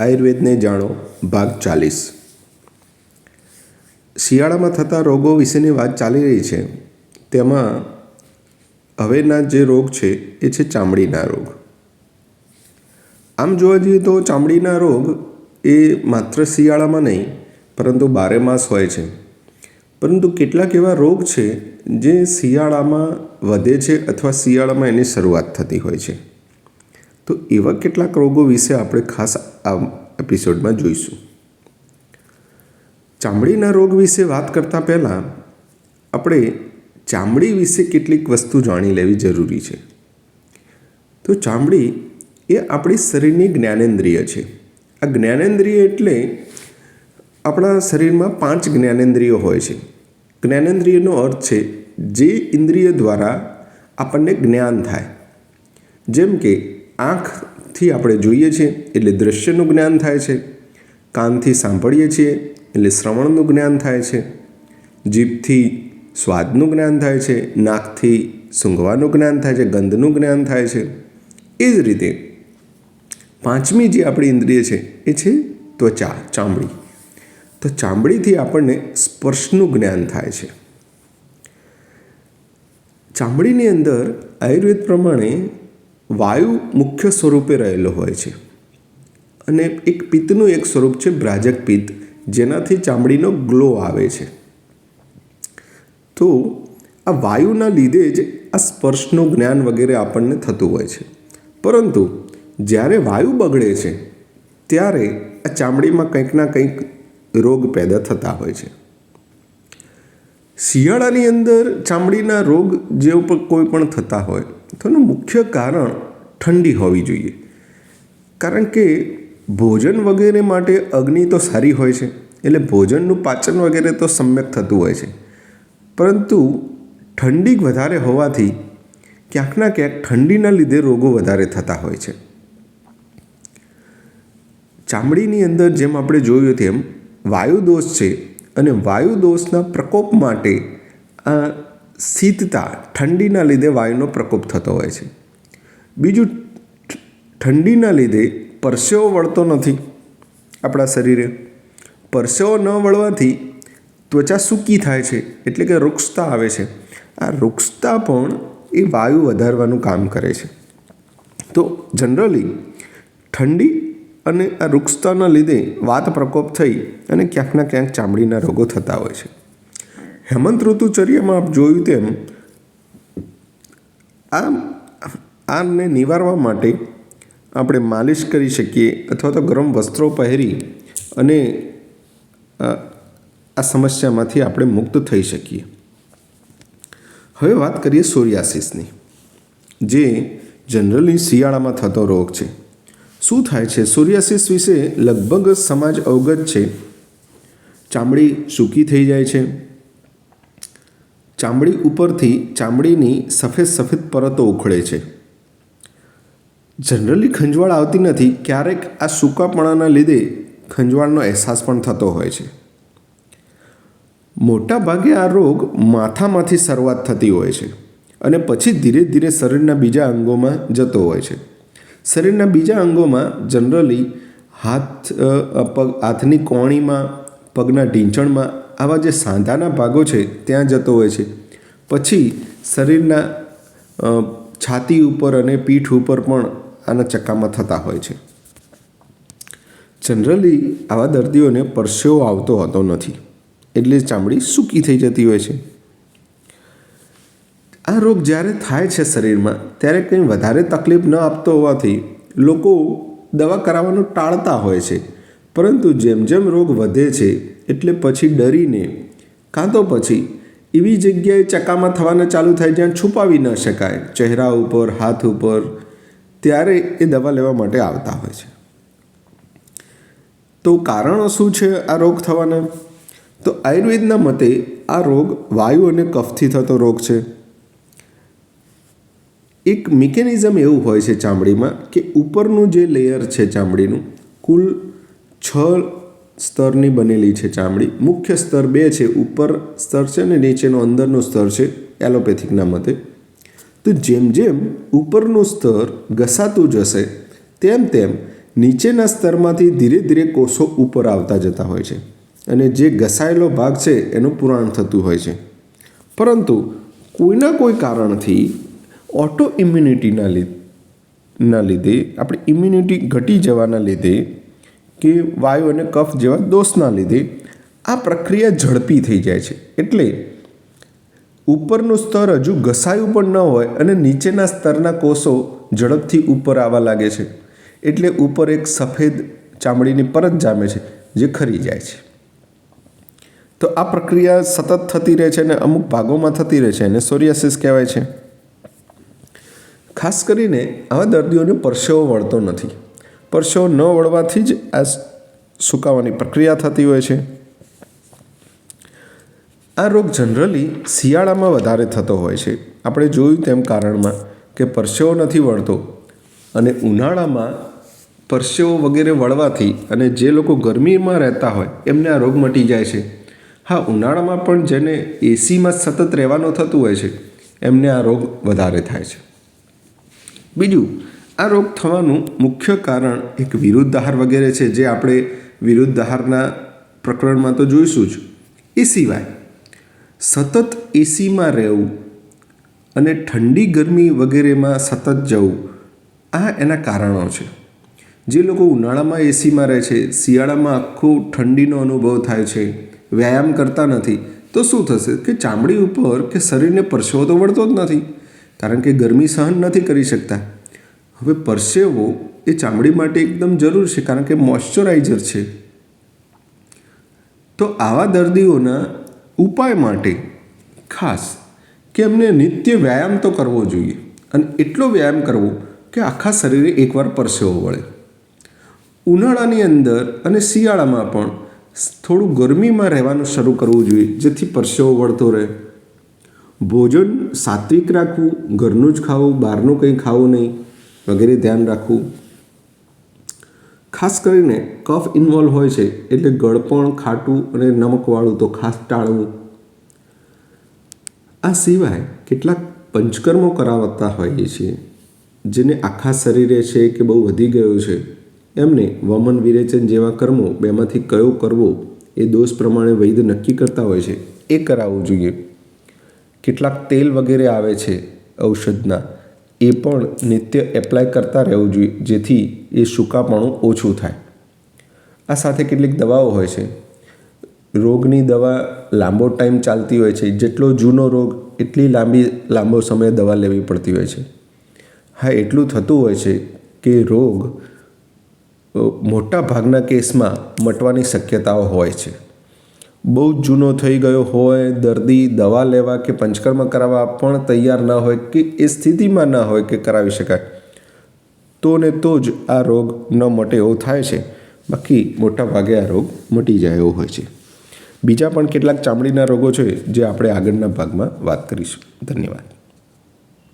આયુર્વેદને જાણો, ભાગ ચાલીસ. શિયાળામાં થતા રોગો વિશેની વાત ચાલી રહી છે. તેમાં હવેના જે રોગ છે, એ છે ચામડીના રોગ. આમ જોવા જઈએ તો ચામડીના રોગ એ માત્ર શિયાળામાં નહીં, પરંતુ બારે માસ હોય છે. પરંતુ કેટલાક એવા રોગ છે, જે શિયાળામાં વધે છે અથવા શિયાળામાં એની શરૂઆત થતી હોય છે. તો એવા કેટલાક રોગો વિશે આપણે ખાસ આ એપિસોડમાં જોઈશું. ચામડીના રોગ વિશે વાત કરતાં પહેલાં આપણે ચામડી વિશે કેટલીક વસ્તુ જાણી લેવી જરૂરી છે. તો ચામડી એ આપણી શરીરની જ્ઞાનેન્દ્રિય છે. આ જ્ઞાનેન્દ્રિય એટલે આપણા શરીરમાં પાંચ જ્ઞાનેન્દ્રિયો હોય છે. જ્ઞાનેન્દ્રિયનો અર્થ છે જે ઇન્દ્રિય દ્વારા આપણને જ્ઞાન થાય. જેમ કે આંખથી આપણે જોઈએ છીએ એટલે દ્રશ્યનું જ્ઞાન થાય છે. કાનથી સાંભળીએ છીએ એટલે શ્રવણનું જ્ઞાન થાય છે. જીભથી સ્વાદનું જ્ઞાન થાય છે. નાકથી સૂંઘવાનું જ્ઞાન થાય છે. ગંધનું જ્ઞાન થાય છે. એ જ રીતે પાંચમી જે આપણી ઇન્દ્રિય છે એ છે ત્વચા, ચામડી. તો ચામડીથી આપણને સ્પર્શનું જ્ઞાન થાય છે. ચામડીની અંદર આયુર્વેદ પ્રમાણે વાયુ મુખ્ય સ્વરૂપે રહેલો હોય છે. અને એક પિત્તનું એક સ્વરૂપ છે બ્રાજક પિત્ત, જેનાથી ચામડીનો ગ્લો આવે છે. તો આ વાયુના લીધે જ આ સ્પર્શનું જ્ઞાન વગેરે આપણને થતું હોય છે. પરંતુ જ્યારે વાયુ બગડે છે, ત્યારે આ ચામડીમાં કંઈક ના કંઈક રોગ પેદા થતા હોય છે. શિયાળાની અંદર ચામડીના રોગ જે ઉપર કોઈ પણ થતા હોય તો મુખ્ય કારણ ઠંડી હોવી જોઈએ. કારણ કે ભોજન વગેરે માટે અગ્નિ તો સારી હોય છે, એટલે ભોજનનું પાચન વગેરે તો સમ્યક થતું હોય છે. પરંતુ ઠંડી વધારે હોવાથી ક્યાંકના ક્યાંક ઠંડીના લીધે રોગો વધારે થતા હોય છે. ચામડીની અંદર જેમ આપણે જોયું તેમ વાયુ દોષ છે અને વાયુ દોષના પ્રકોપ માટે આ શીતતા ઠંડીના લીધે વાયુનો પ્રકોપ થતો હોય છે. બીજું ઠંડીના લીધે પરસેવો વળતો નથી આપણા શરીરે. પરસેવો ન વળવાથી ત્વચા સૂકી થાય છે, એટલે કે વૃક્ષતા આવે છે. આ વૃક્ષતા પણ એ વાયુ વધારવાનું કામ કરે છે. તો જનરલી ઠંડી અને આ વૃક્ષતાના લીધે વાત પ્રકોપ થઈ અને ક્યાંકના ક્યાંક ચામડીના રોગો થતા હોય છે. હેમંત ઋતુચર્યામાં આપ જોયું તેમ આ આને નિવારવા માટે આપણે માલિશ કરી શકીએ અથવા તો ગરમ વસ્ત્રો પહેરી અને આ સમસ્યામાંથી આપણે મુક્ત થઈ શકીએ. હવે વાત કરીએ સોરિયાસિસની, જે જનરલી શિયાળામાં થતો રોગ છે. શું થાય છે? સોરિયાસિસ વિશે લગભગ સમાજ અવગત છે. ચામડી સૂકી થઈ જાય છે. ચામડી ઉપરથી ચામડીની સફેદ સફેદ પરતો ઉખડે છે. જનરલી ખંજવાળ આવતી નથી, ક્યારેક આ સૂકાપણાના લીધે ખંજવાળનો અહેસાસ પણ થતો હોય છે. મોટા ભાગે આ રોગ માથામાંથી શરૂઆત થતી હોય છે અને પછી ધીરે ધીરે શરીરના બીજા અંગોમાં જતો હોય છે. શરીરના બીજા અંગોમાં જનરલી હાથ પગ, હાથની કોણીમાં, પગના ઢીંચણમાં આવા જે સાંધાના ભાગો છે, ત્યાં જતો હોય છે. પછી શરીરના છાતી ઉપર અને પીઠ ઉપર પણ આના ચક્કામાં થતા હોય છે. જનરલી આવા દર્દીઓને પરસેવો આવતો હોતો નથી. એટલે ચામડી સૂકી થઈ જતી હોય છે. આ રોગ જ્યારે થાય છે શરીરમાં, ત્યારે કંઈ વધારે તકલીફ ન આપતો હોવાથી લોકો દવા કરાવવાનું ટાળતા હોય છે. પરંતુ જેમ જેમ રોગ વધે છે એટલે પછી ડરીને, કાં તો પછી એવી જગ્યાએ ચકામાં થવાના ચાલુ થાય જ્યાં છુપાવી ન શકાય, ચહેરા ઉપર, હાથ ઉપર, ત્યારે એ દવા લેવા માટે આવતા હોય છે. તો કારણો શું છે આ રોગ થવાના? તો આયુર્વેદના મતે આ રોગ વાયુ અને કફથી થતો રોગ છે. એક મિકેનિઝમ એવું હોય છે ચામડીમાં કે ઉપરનું જે લેયર છે ચામડીનું, કુલ છ સ્તરની બનેલી છે ચામડી. મુખ્ય સ્તર બે છે, ઉપર સ્તર છે ને નીચેનો અંદરનો સ્તર છે, એલોપેથિકના મતે. તો જેમ જેમ ઉપરનું સ્તર ઘસાતું જશે, તેમ તેમ નીચેના સ્તરમાંથી ધીરે ધીરે કોષો ઉપર આવતા જતા હોય છે અને જે ઘસાયેલો ભાગ છે એનું પુરાણ થતું હોય છે. પરંતુ કોઈના કોઈ કારણથી ઓટો ઇમ્યુનિટીના લીધે, ના લીધે, આપણી ઇમ્યુનિટી ઘટી જવાના લીધે કે વાયુ અને કફ જેવા દોષના લીધે આ પ્રક્રિયા ઝડપી થઈ જાય છે. એટલે ઉપરનું સ્તર હજુ ઘસાયું પણ ન હોય અને નીચેના સ્તરના કોષો ઝડપથી ઉપર આવવા લાગે છે. એટલે ઉપર એક સફેદ ચામડીની પરત જામે છે, જે ખરી જાય છે. તો આ પ્રક્રિયા સતત થતી રહે છે અને અમુક ભાગોમાં થતી રહે છે અને સોરિયાસિસ કહેવાય છે. ખાસ કરીને આવા દર્દીઓને પરસેવો વળતો નથી. પરસેવો ન વળવાથી જ આ સુકાવાની પ્રક્રિયા થતી હોય છે. આ રોગ જનરલી શિયાળામાં વધારે થતો હોય છે. આપણે જોયું તેમ કારણમાં કે પરસેવો નથી વળતો અને ઉનાળામાં પરસેવો વગેરે વળવાથી અને જે લોકો ગરમીમાં રહેતા હોય એમને આ રોગ મટી જાય છે. હા, ઉનાળામાં પણ જેને એસીમાં સતત રહેવાનું થતું હોય છે, એમને આ રોગ વધારે થાય છે. બીજું આ રોગ થવાનું મુખ્ય કારણ એક વિરુદ્ધ આહાર વગેરે છે, જે આપણે વિરુદ્ધ આહારના પ્રકરણમાં તો જોઈશું જ. એ સિવાય, સતત એસીમાં રહેવું અને ઠંડી ગરમી વગેરેમાં સતત જવું, આ એના કારણો છે. જે લોકો ઉનાળામાં એસીમાં રહે છે, શિયાળામાં આખું ઠંડીનો અનુભવ થાય છે, વ્યાયામ કરતા નથી, તો શું થશે? કે ચામડી ઉપર કે શરીરને પરસેવો તો વળતો જ નથી. કારણ કે ગરમી સહન નથી કરી શકતા. હવે પરસેવો એ ચામડી માટે એકદમ જરૂર છે, કારણ કે મોઇશ્ચરાઇઝર છે. તો આવા દર્દીઓના ઉપાય માટે ખાસ કે એમને નિત્ય વ્યાયામ તો કરવો જોઈએ અને એટલો વ્યાયામ કરવો કે આખા શરીરે એકવાર પરસેવો વળે. ઉનાળાની અંદર અને શિયાળામાં પણ થોડું ગરમીમાં રહેવાનું શરૂ કરવું જોઈએ, જેથી પરસેવો વળતો રહે. ભોજન સાત્વિક રાખવું, ઘરનું જ ખાવું, બહારનું કંઈ ખાવું નહીં. વગેરે ધ્યાન રાખવું. ખાસ કરીને કફ ઇન્વોલ્વ હોય છે એટલે ગળપણ, ખાટું અને નમકવાળું તો ખાસ ટાળવું. આ સિવાય કેટલાક પંચકર્મો કરાવતા હોઈએ છીએ, જેને આખા શરીરે છે કે બહુ વધી ગયું છે. એમને વમન, વિરેચન જેવા કર્મો બેમાંથી કયો કરવો એ દોષ પ્રમાણે વૈદ નક્કી કરતા હોય છે. એ કરાવવું જોઈએ. કેટલાક તેલ વગેરે આવે છે ઔષધના એ પણ નિત્ય એપ્લાય કરતા રહેવું જોઈએ, જેથી એ સૂકાપણું ઓછું થાય. આ સાથે કેટલીક દવાઓ હોય છે. રોગની દવા લાંબો ટાઈમ ચાલતી હોય છે. જેટલો જૂનો રોગ, એટલી લાંબી, લાંબો સમય દવા લેવી પડતી હોય છે. હા, એટલું થતું હોય છે કે રોગ મોટા ભાગના કેસમાં મટવાની શક્યતાઓ હોય છે. બહુ જૂનો થઈ ગયો હોય, દર્દી દવા લેવા કે પંચકર્મ કરાવવા પણ તૈયાર ન હોય કે એ સ્થિતિમાં ના હોય કે કરાવી શકાય. તો ને તો જ આ રોગ ન મટે એવો થાય છે. બાકી મોટા ભાગે આ રોગ મટી જાય એવો હોય છે. બીજા પણ કેટલાક ચામડીના રોગો છે જે આપણે આગળના ભાગમાં વાત કરીશું. ધન્યવાદ.